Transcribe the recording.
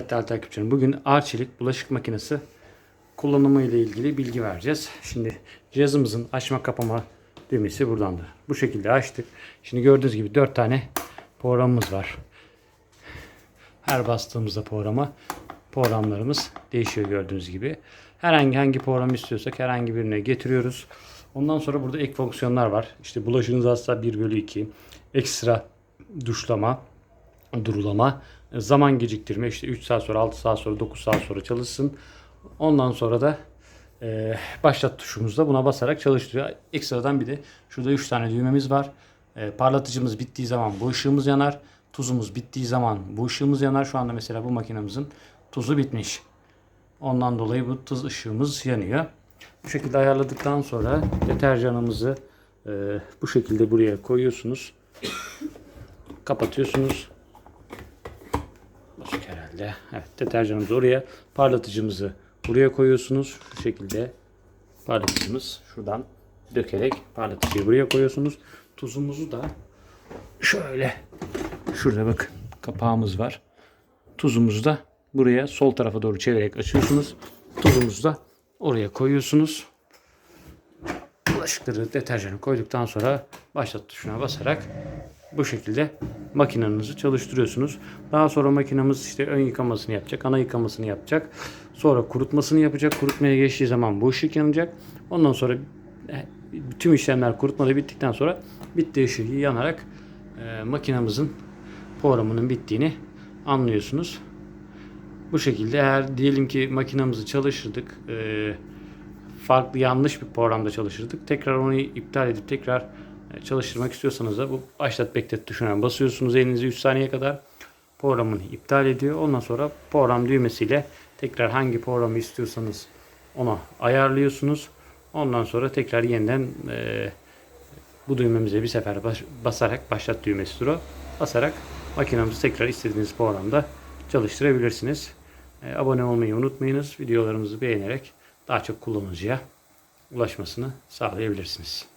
Değerli takipçilerim, bugün Arçelik bulaşık makinesi kullanımı ile ilgili bilgi vereceğiz. Şimdi cihazımızın açma kapama düğmesi buradandır. Bu şekilde açtık. Şimdi gördüğünüz gibi 4 tane programımız var. Her bastığımızda programa programlarımız değişiyor gördüğünüz gibi. Herhangi hangi programı istiyorsak herhangi birine getiriyoruz. Ondan sonra burada ek fonksiyonlar var. İşte bulaşığınız azsa 1 bölü 2, ekstra duşlama, durulama, zaman geciktirme işte 3 saat sonra 6 saat sonra 9 saat sonra çalışsın. Ondan sonra da e, başlat tuşumuzda buna basarak çalıştırıyor. Ekstradan bir de şurada 3 tane düğmemiz var. E, parlatıcımız bittiği zaman bu ışığımız yanar. Tuzumuz bittiği zaman bu ışığımız yanar. Şu anda mesela bu makinemizin tuzu bitmiş. Ondan dolayı bu tuz ışığımız yanıyor. Bu şekilde ayarladıktan sonra deterjanımızı e, bu şekilde buraya koyuyorsunuz. Kapatıyorsunuz. Herhalde. Evet deterjanımızı oraya, parlatıcımızı buraya koyuyorsunuz. Bu şekilde parlatıcımız şuradan dökerek parlatıcıyı buraya koyuyorsunuz. Tuzumuzu da şöyle şurada bakın kapağımız var. Tuzumuzu da buraya sol tarafa doğru çevirerek açıyorsunuz. Tuzumuzu da oraya koyuyorsunuz. Bulaşıkları deterjanı koyduktan sonra başlat tuşuna basarak bu şekilde makinenizi çalıştırıyorsunuz. Daha sonra makinamız işte ön yıkamasını yapacak, ana yıkamasını yapacak. Sonra kurutmasını yapacak. Kurutmaya geçtiği zaman bu ışık yanacak. Ondan sonra e, tüm işlemler kurutmada bittikten sonra bitti ışığı yanarak e, makinamızın programının bittiğini anlıyorsunuz. Bu şekilde eğer diyelim ki makinamızı çalıştırdık, e, farklı yanlış bir programda çalıştırdık. Tekrar onu iptal edip tekrar çalıştırmak istiyorsanız da bu başlat beklet tuşuna basıyorsunuz elinizi 3 saniye kadar programını iptal ediyor. Ondan sonra program düğmesiyle tekrar hangi programı istiyorsanız ona ayarlıyorsunuz. Ondan sonra tekrar yeniden e, bu düğmemize bir sefer bas- basarak başlat düğmesidir o. Basarak makinamızı tekrar istediğiniz programda çalıştırabilirsiniz. E, abone olmayı unutmayınız. Videolarımızı beğenerek daha çok kullanıcıya ulaşmasını sağlayabilirsiniz.